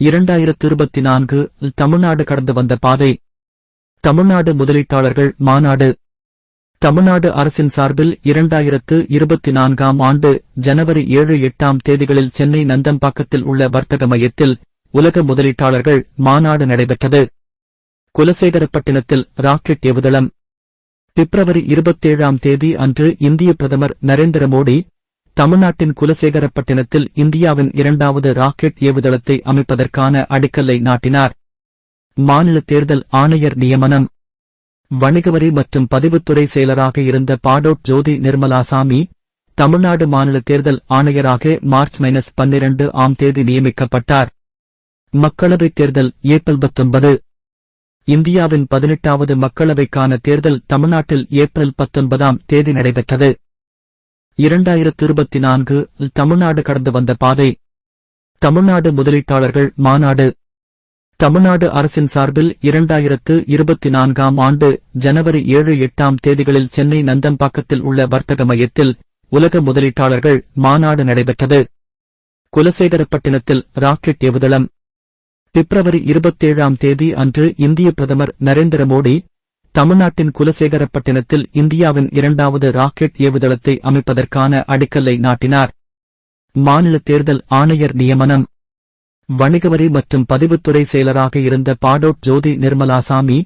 இரண்டாயிரத்து இருபத்தி நான்கு தமிழ்நாடு கடந்து வந்த பாதை. தமிழ்நாடு முதலீட்டாளர்கள் மாநாடு. தமிழ்நாடு அரசின் சார்பில் இரண்டாயிரத்து இருபத்தி நான்காம் ஆண்டு ஜனவரி ஏழு எட்டாம் தேதிகளில் சென்னை நந்தம்பாக்கத்தில் உள்ள வர்த்தக மையத்தில் உலக முதலீட்டாளர்கள் மாநாடு நடைபெற்றது. குலசேகரப்பட்டினத்தில் ராக்கெட் ஏவுதளம். பிப்ரவரி இருபத்தேழாம் தேதி அன்று இந்திய பிரதமர் நரேந்திர மோடி தமிழ்நாட்டின் குலசேகரப்பட்டினத்தில் இந்தியாவின் இரண்டாவது ராக்கெட் ஏவுதளத்தை அமைப்பதற்கான அடிக்கல்லை நாட்டினார். மாநில தேர்தல் ஆணையர் நியமனம். வணிகவரி மற்றும் பதிவுத்துறை செயலராக இருந்த பாடோட் ஜோதி நிர்மலாசாமி தமிழ்நாடு மாநில தேர்தல் ஆணையராக மார்ச் மைனஸ் பன்னிரண்டு ஆம் தேதி நியமிக்கப்பட்டார். மக்களவைத் தேர்தல் ஏப்ரல் பத்தொன்பது. இந்தியாவின் பதினெட்டாவது மக்களவைக்கான தேர்தல் தமிழ்நாட்டில் ஏப்ரல் பத்தொன்பதாம் தேதி நடைபெற்றது. இரண்டாயிரத்து இருபத்தி நான்கு தமிழ்நாடு கடந்து வந்த பாதை. தமிழ்நாடு முதலீட்டாளர்கள் மாநாடு. தமிழ்நாடு அரசின் சார்பில் இரண்டாயிரத்து இருபத்தி நான்காம் ஆண்டு ஜனவரி ஏழு எட்டாம் தேதிகளில் சென்னை நந்தம்பாக்கத்தில் உள்ள வர்த்தக மையத்தில் உலக முதலீட்டாளர்கள் மாநாடு நடைபெற்றது. குலசேகரப்பட்டினத்தில் ராக்கெட் ஏவுதளம். பிப்ரவரி இருபத்தேழாம் தேதி அன்று இந்திய பிரதமர் நரேந்திர மோடி தமிழ்நாட்டின் குலசேகரப்பட்டினத்தில் இந்தியாவின் இரண்டாவது ராக்கெட் ஏவுதளத்தை அமைப்பதற்கான அடிக்கல்லை நாட்டினார். மாநில தேர்தல் ஆணையர் நியமனம். வணிகவரி மற்றும் பதிவுத்துறை செயலராக இருந்த பாடோட் ஜோதி நிர்மலாசாமி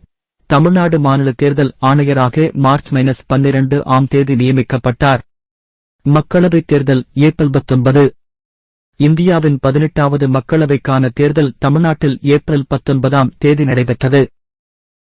தமிழ்நாடு மாநில தேர்தல் ஆணையராக மார்ச் மைனஸ் பன்னிரண்டு ஆம் தேதி நியமிக்கப்பட்டார். மக்களவைத் தேர்தல் ஏப்ரல் பத்தொன்பது. இந்தியாவின் பதினெட்டாவது மக்களவைக்கான தேர்தல் தமிழ்நாட்டில் ஏப்ரல் பத்தொன்பதாம் தேதி நடைபெற்றது.